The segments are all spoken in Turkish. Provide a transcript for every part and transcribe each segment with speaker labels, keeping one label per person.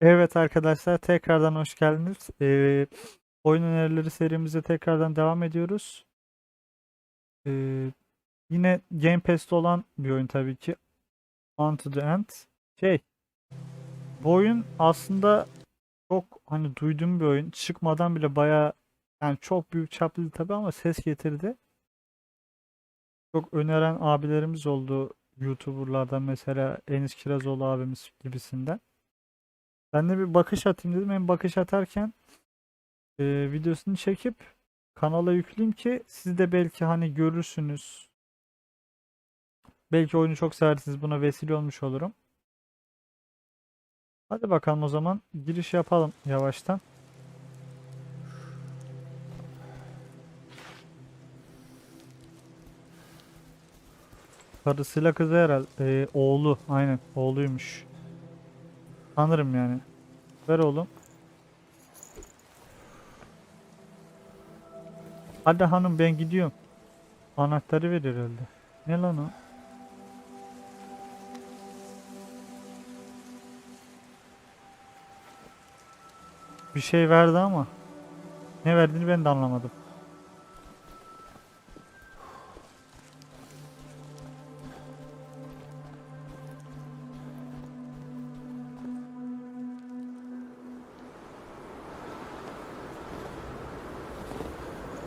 Speaker 1: Evet arkadaşlar tekrardan hoş geldiniz. Ee, oyun önerileri serimize tekrardan devam ediyoruz. Ee, yine Game Pass'te olan bir oyun tabii ki. On to the End. Şey, bu oyun aslında çok hani duyduğum bir oyun. Çıkmadan bile bayağı yani çok büyük çaplıydı tabii ama ses getirdi. Çok öneren abilerimiz oldu. YouTuber'lardan mesela Enis Kirazoğlu abimiz gibisinden. Ben de bir bakış atayım dedim. Hem bakış atarken e, videosunu çekip kanala yükleyeyim ki siz de belki hani görürsünüz. Belki oyunu çok seversiniz. Buna vesile olmuş olurum. Hadi bakalım o zaman giriş yapalım yavaştan. Karısıyla kızı herhalde. Ee, oğlu. Aynen. Oğluymuş. Sanırım yani. Ver oğlum. Hadi hanım ben gidiyorum. Anahtarı verir herhalde. Ne lan o? Bir şey verdi ama ne verdiğini ben de anlamadım.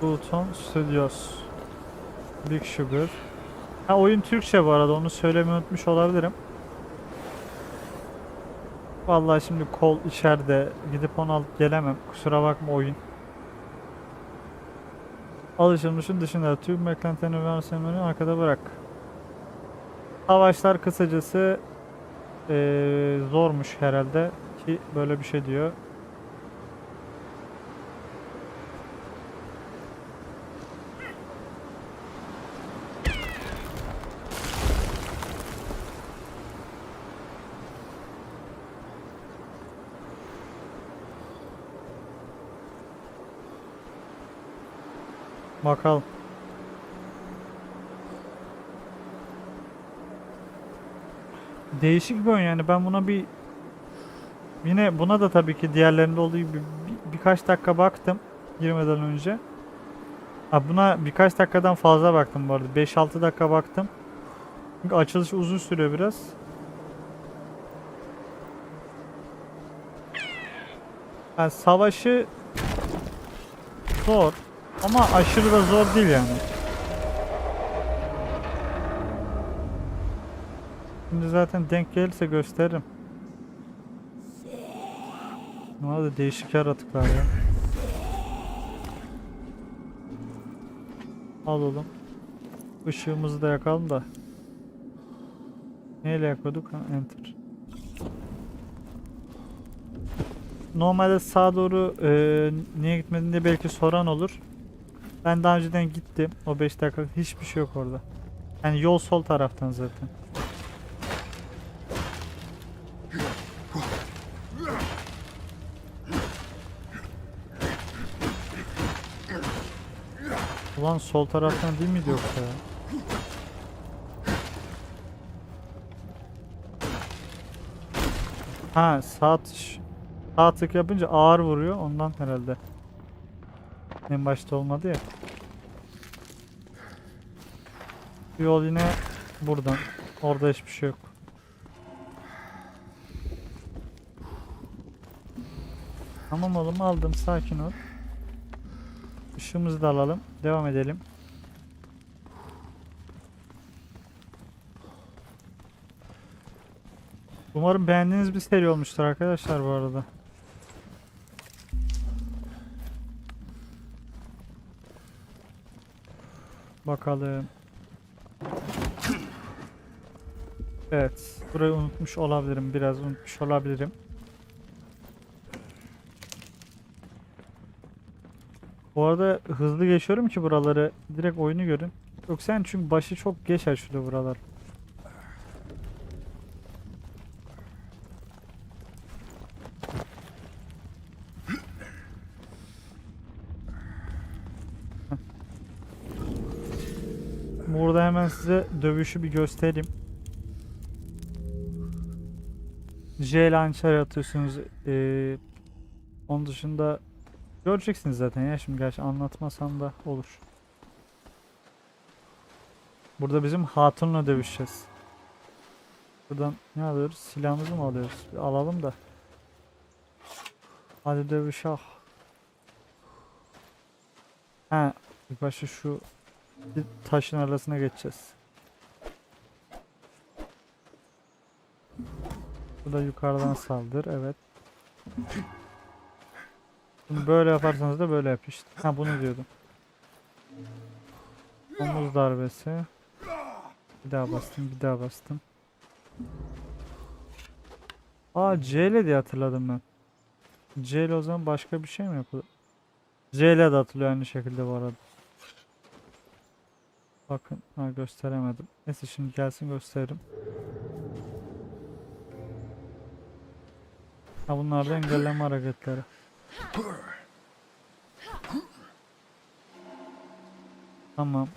Speaker 1: Pluton Studios. Big Sugar. Ha oyun Türkçe bu arada onu söylemeyi unutmuş olabilirim. Vallahi şimdi kol içeride gidip onu alıp gelemem. Kusura bakma oyun. Alışılmışın dışında tüm beklentilerini ve semeni arkada bırak. Savaşlar kısacası eee, zormuş herhalde ki böyle bir şey diyor. Bakalım. Değişik bir oyun yani ben buna bir yine buna da tabii ki diğerlerinde olduğu gibi bir- birkaç dakika baktım girmeden önce. Ha buna birkaç dakikadan fazla baktım bu arada. 5-6 dakika baktım. Çünkü açılışı uzun sürüyor biraz. Yani savaşı zor ama aşırı da zor değil yani. Şimdi zaten denk gelirse gösteririm. Ne oldu değişik yaratıklar ya. Al oğlum. Işığımızı da yakalım da. Neyle yakıyorduk? Enter. Normalde sağa doğru e, niye gitmedin diye belki soran olur. Ben daha önceden gittim. O 5 dakika hiçbir şey yok orada. Yani yol sol taraftan zaten. Ulan sol taraftan değil miydi yoksa ya? Ha sağ, sağ tık yapınca ağır vuruyor ondan herhalde. En başta olmadı ya. Yol yine buradan. Orada hiçbir şey yok. Tamam oğlum aldım sakin ol. Işığımızı da alalım. Devam edelim. Umarım beğendiğiniz bir seri olmuştur arkadaşlar bu arada. Bakalım. Evet. Burayı unutmuş olabilirim. Biraz unutmuş olabilirim. Bu arada hızlı geçiyorum ki buraları. Direkt oyunu görün. Yok sen çünkü başı çok geç açılıyor buralar. Burada hemen size dövüşü bir göstereyim. J ile hançer atıyorsunuz. Ee, onun dışında göreceksiniz zaten ya şimdi gerçi anlatmasam da olur. Burada bizim hatunla dövüşeceğiz. Buradan ne alıyoruz? Silahımızı mı alıyoruz? Bir alalım da. Hadi dövüş ah. Ha, ilk başta şu bir taşın arasına geçeceğiz. Bu da yukarıdan saldır. Evet. Bunu böyle yaparsanız da böyle yap işte. Ha bunu diyordum. Omuz darbesi. Bir daha bastım, bir daha bastım. Aa C ile diye hatırladım ben. C ile o zaman başka bir şey mi yapılır? C ile de atılıyor aynı şekilde bu arada. Bakın, ha gösteremedim. Neyse şimdi gelsin gösteririm. Ha bunlar da engelleme hareketleri. Tamam.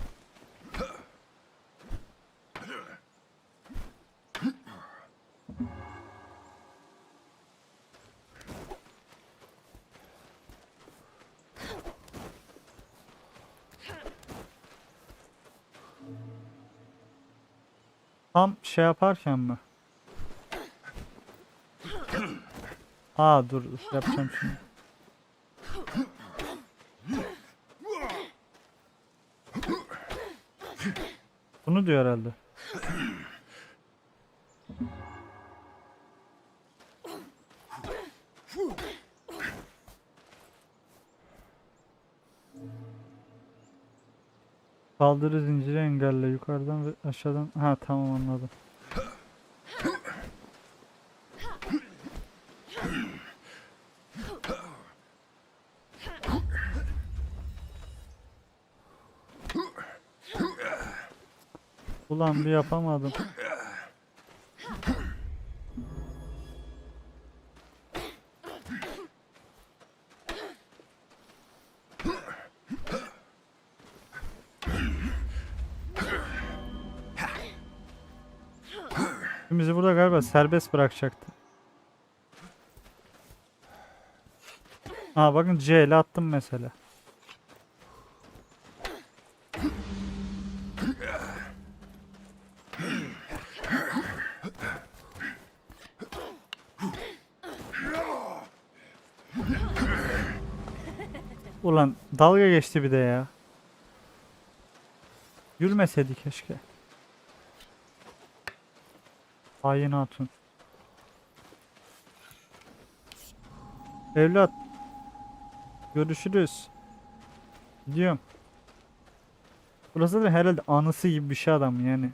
Speaker 1: Tam şey yaparken mi? Aa dur yapacağım şimdi. Bunu diyor herhalde. Saldırı zinciri engelle yukarıdan ve aşağıdan. Ha tamam anladım. Ulan bir yapamadım. Galiba serbest bırakacaktı. Aa bakın C ile attım mesela. Ulan dalga geçti bir de ya. Gülmeseydi keşke. Hain hatun. Evlat. Görüşürüz. Gidiyorum. Burası da herhalde anısı gibi bir şey adam yani.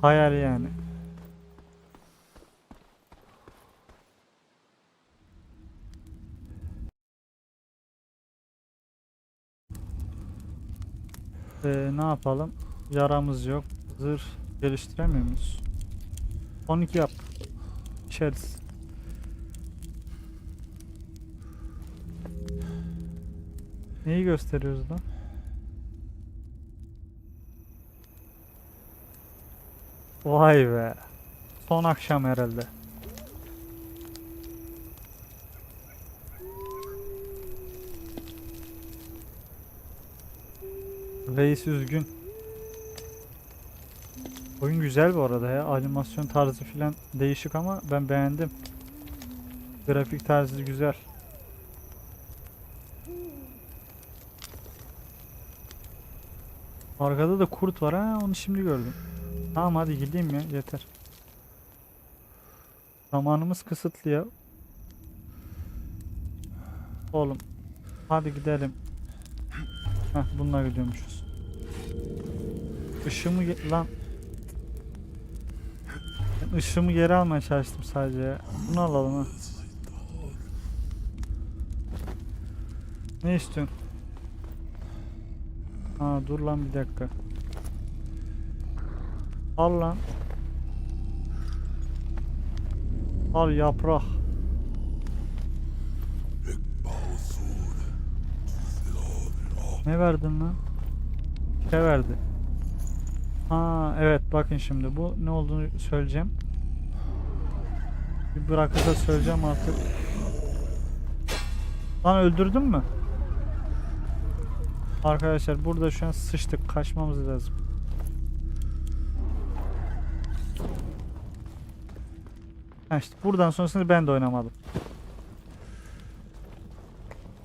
Speaker 1: Hayal yani. Ee, ne yapalım? Yaramız yok. Zırh geliştiremiyor muyuz? 12 yap. İçeriz. Neyi gösteriyoruz lan? Vay be. Son akşam herhalde. Reis üzgün. Oyun güzel bu arada ya. Animasyon tarzı filan değişik ama ben beğendim. Grafik tarzı güzel. Arkada da kurt var ha onu şimdi gördüm. Tamam hadi gideyim ya yeter. Zamanımız kısıtlı ya. Oğlum hadi gidelim. Heh bununla gidiyormuşuz. Işığımı lan ben ışığımı geri almaya çalıştım sadece. Bunu alalım ha. Ne istiyorsun? Ha dur lan bir dakika. Al lan. Al yaprak. Ne verdin lan? Ne verdi? Ha evet bakın şimdi bu ne olduğunu söyleyeceğim. Bir bırakırsa söyleyeceğim artık. Lan öldürdün mü? Arkadaşlar burada şu an sıçtık. Kaçmamız lazım. Ha işte buradan sonrasını ben de oynamadım.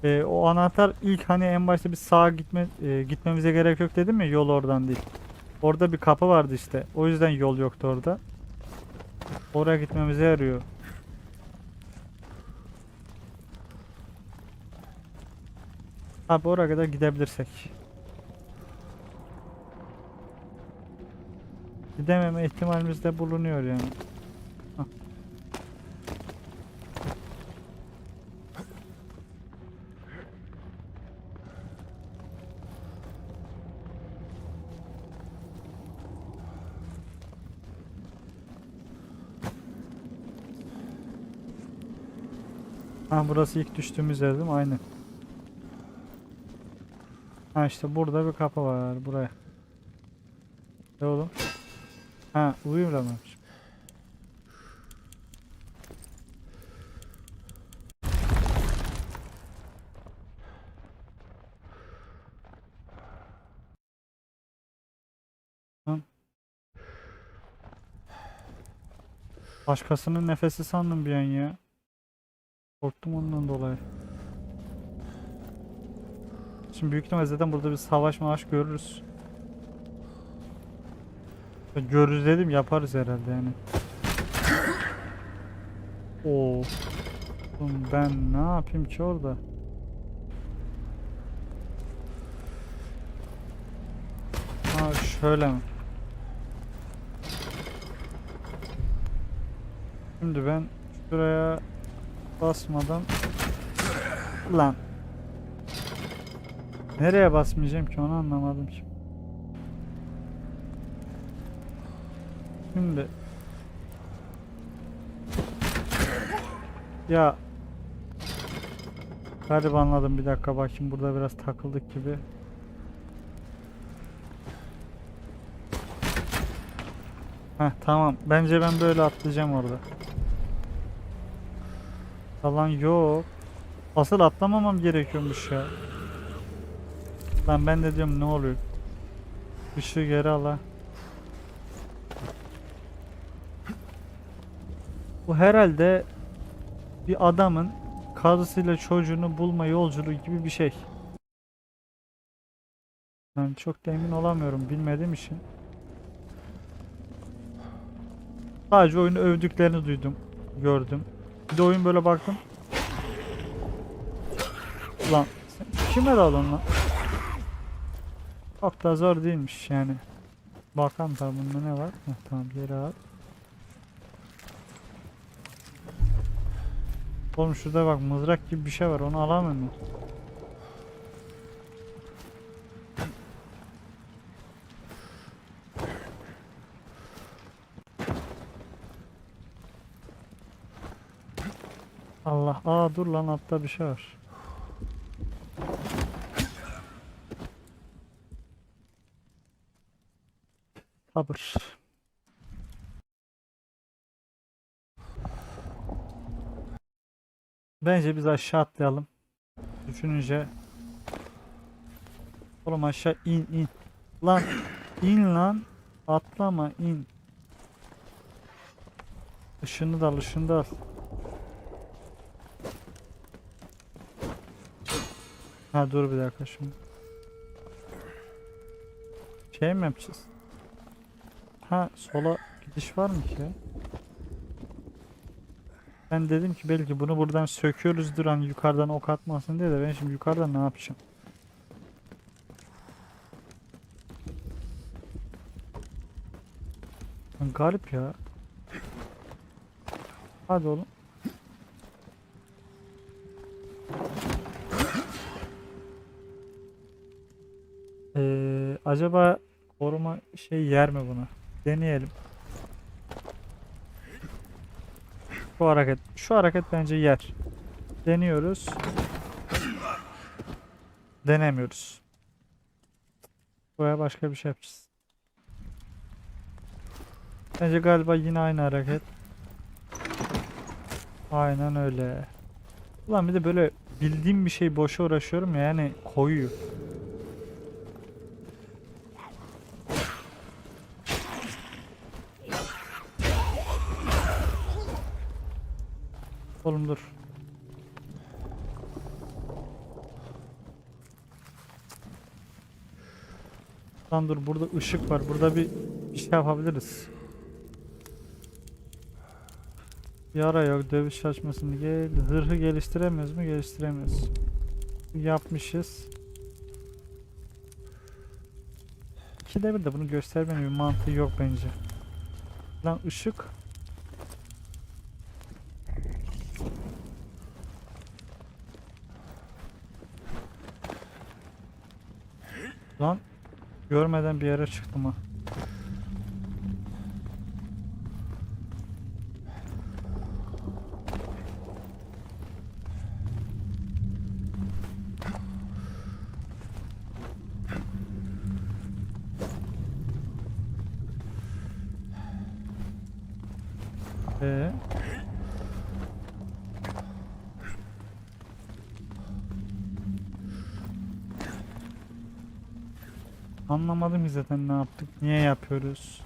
Speaker 1: Ee, o anahtar ilk hani en başta bir sağa gitme e, gitmemize gerek yok dedim ya yol oradan değil. Orada bir kapı vardı işte. O yüzden yol yoktu orada. Oraya gitmemize yarıyor. Abi oraya kadar gidebilirsek. Gidememe ihtimalimiz de bulunuyor yani. Hah. Ha burası ilk düştüğümüz yer değil mi? Aynen. Ha işte burada bir kapı var buraya. Ne oğlum? Ha uyuyamamış. Lan. Başkasının nefesi sandım bir an ya. Korktum ondan dolayı. Şimdi büyük ihtimalle zaten burada bir savaş maaş görürüz. Görürüz dedim yaparız herhalde yani. Oo. Oğlum ben ne yapayım ki orada? Ha şöyle mi? Şimdi ben şuraya basmadan lan Nereye basmayacağım ki onu anlamadım ki. Şimdi ya galiba anladım bir dakika bakayım burada biraz takıldık gibi. Heh tamam bence ben böyle atlayacağım orada. Falan yok. Asıl atlamamam gerekiyormuş ya. Lan ben de diyorum ne oluyor? Işığı geri al ha. Bu herhalde bir adamın karısıyla çocuğunu bulma yolculuğu gibi bir şey. Ben çok da emin olamıyorum bilmediğim için. Sadece oyunu övdüklerini duydum, gördüm. Bir de oyun böyle baktım. Lan kime daldın lan? Çok da zor değilmiş yani. Bakalım tabi bunda ne var? Heh, tamam geri al. Oğlum şurada bak mızrak gibi bir şey var onu alamıyorum mu? Allah aa dur lan altta bir şey var. Sabır. Bence biz aşağı atlayalım. Düşününce Oğlum aşağı in in. Lan in lan. Atlama in. Işını da al ışını da al. Ha dur bir dakika şimdi. Şey mi yapacağız? Ha sola gidiş var mı ki? Ben dedim ki belki bunu buradan söküyoruzdur hani yukarıdan ok atmasın diye de ben şimdi yukarıdan ne yapacağım? Garip ya. Hadi oğlum. Ee, acaba koruma şey yer mi buna? Deneyelim. Şu hareket, şu hareket bence yer. Deniyoruz. Denemiyoruz. Buraya başka bir şey yapacağız. Bence galiba yine aynı hareket. Aynen öyle. Ulan bir de böyle bildiğim bir şey boşa uğraşıyorum ya yani koyuyor. Oğlum dur. Lan dur burada ışık var. Burada bir, bir şey yapabiliriz. Yara yok. Dövüş açmasını gel. Zırhı geliştiremiyoruz mu? Geliştiremiyoruz. Yapmışız. İkide bir de bunu göstermenin bir mantığı yok bence. Lan ışık. Lan görmeden bir yere çıktım ha. Ee? Ki zaten ne yaptık, niye yapıyoruz.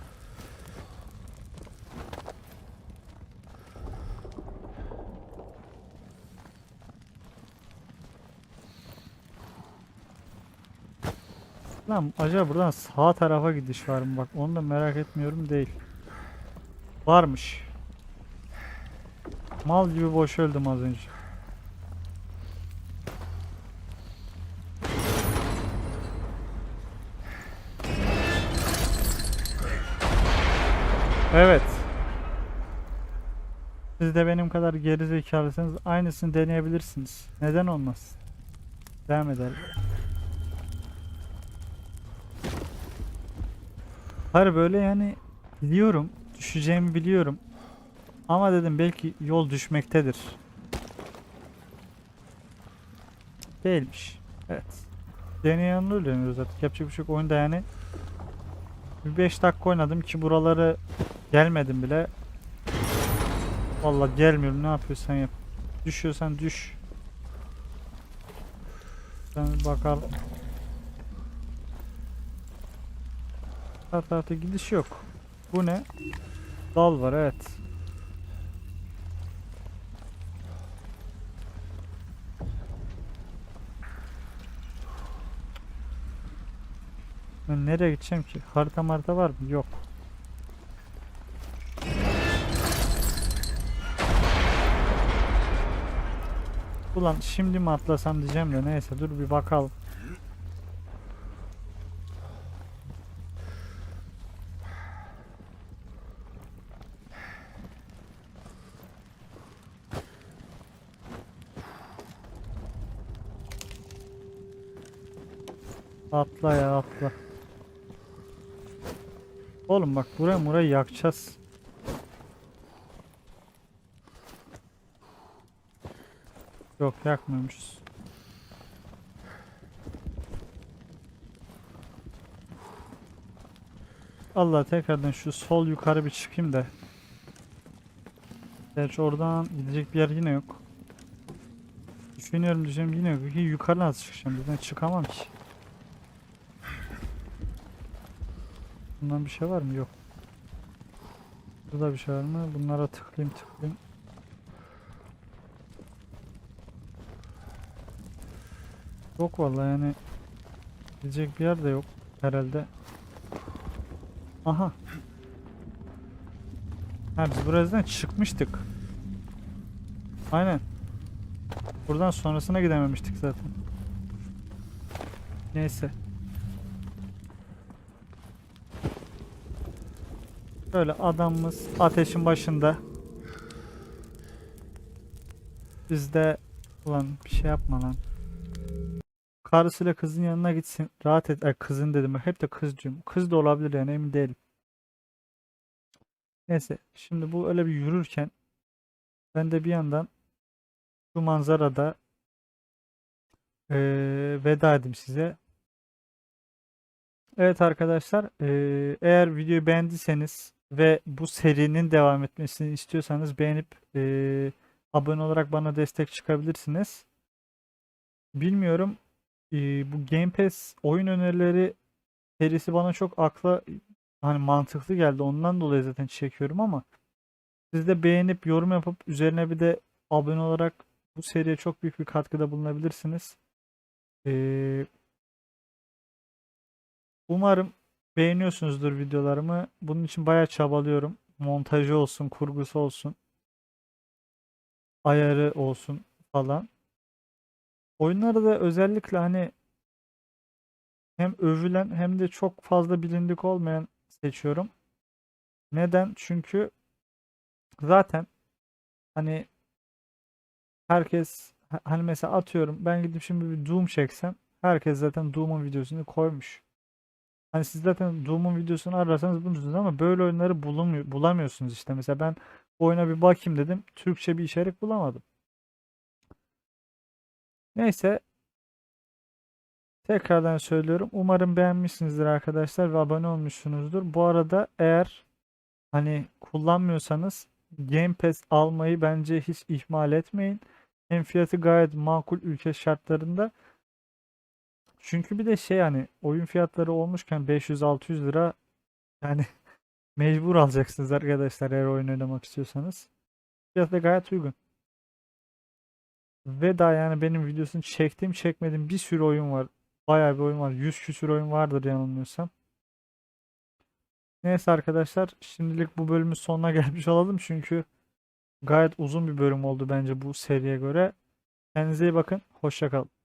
Speaker 1: Lan acaba buradan sağ tarafa gidiş var mı? Bak onu da merak etmiyorum değil. Varmış. Mal gibi boş öldüm az önce. Evet. Siz de benim kadar geri zekalısınız. Aynısını deneyebilirsiniz. Neden olmaz? Devam edelim. Hayır böyle yani biliyorum. Düşeceğimi biliyorum. Ama dedim belki yol düşmektedir. Değilmiş. Evet. Deneyen öğreniyoruz zaten. Yapacak bir şey yok. Oyunda yani bir 5 dakika oynadım ki buraları gelmedim bile. Vallahi gelmiyorum. Ne yapıyorsan yap. Düşüyorsan düş. Ben bakalım. Her tarafta gidiş yok. Bu ne? Dal var evet. Ben nereye gideceğim ki? Harita marita var mı? Yok. Ulan şimdi mi atlasam diyeceğim de neyse dur bir bakalım. Atla ya atla. Oğlum bak buraya burayı yakacağız. Yok yakmıyormuşuz. Allah tekrardan şu sol yukarı bir çıkayım da. Gerçi oradan gidecek bir yer yine yok. Düşünüyorum diyeceğim yine yok. Yukarı nasıl çıkacağım? Buradan çıkamam ki. Bundan bir şey var mı? Yok. Burada bir şey var mı? Bunlara tıklayayım tıklayayım. Yok vallahi yani gidecek bir yer de yok herhalde. Aha. Ha biz buradan çıkmıştık. Aynen. Buradan sonrasına gidememiştik zaten. Neyse. Böyle adamımız ateşin başında. Biz de ulan bir şey yapma lan. Karısıyla kızın yanına gitsin. Rahat et. Ay, kızın dedim. Hep de kız diyorum. Kız da olabilir yani emin değilim. Neyse. Şimdi bu öyle bir yürürken ben de bir yandan şu manzarada eee, veda edeyim size. Evet arkadaşlar, eee, eğer videoyu beğendiyseniz ve bu serinin devam etmesini istiyorsanız beğenip eee, abone olarak bana destek çıkabilirsiniz. Bilmiyorum. Ee, bu Game Pass oyun önerileri serisi bana çok akla hani mantıklı geldi. Ondan dolayı zaten çekiyorum ama siz de beğenip yorum yapıp üzerine bir de abone olarak bu seriye çok büyük bir katkıda bulunabilirsiniz. Ee, umarım beğeniyorsunuzdur videolarımı. Bunun için bayağı çabalıyorum. Montajı olsun, kurgusu olsun, ayarı olsun falan. Oyunları da özellikle hani hem övülen hem de çok fazla bilindik olmayan seçiyorum. Neden? Çünkü zaten hani herkes ha- hani mesela atıyorum ben gidip şimdi bir Doom çeksem herkes zaten Doom'un videosunu koymuş. Hani siz zaten Doom'un videosunu ararsanız bulursunuz ama böyle oyunları bulamıyor, bulamıyorsunuz işte. Mesela ben oyuna bir bakayım dedim. Türkçe bir içerik bulamadım. Neyse tekrardan söylüyorum. Umarım beğenmişsinizdir arkadaşlar ve abone olmuşsunuzdur. Bu arada eğer hani kullanmıyorsanız Game Pass almayı bence hiç ihmal etmeyin. Hem fiyatı gayet makul ülke şartlarında. Çünkü bir de şey hani oyun fiyatları olmuşken 500-600 lira yani mecbur alacaksınız arkadaşlar eğer oyun oynamak istiyorsanız. Fiyatı da gayet uygun. Ve daha yani benim videosunu çektiğim çekmediğim bir sürü oyun var. Bayağı bir oyun var. 100 küsür oyun vardır yanılmıyorsam. Neyse arkadaşlar şimdilik bu bölümün sonuna gelmiş olalım. Çünkü gayet uzun bir bölüm oldu bence bu seriye göre. Kendinize iyi bakın. Hoşça kalın.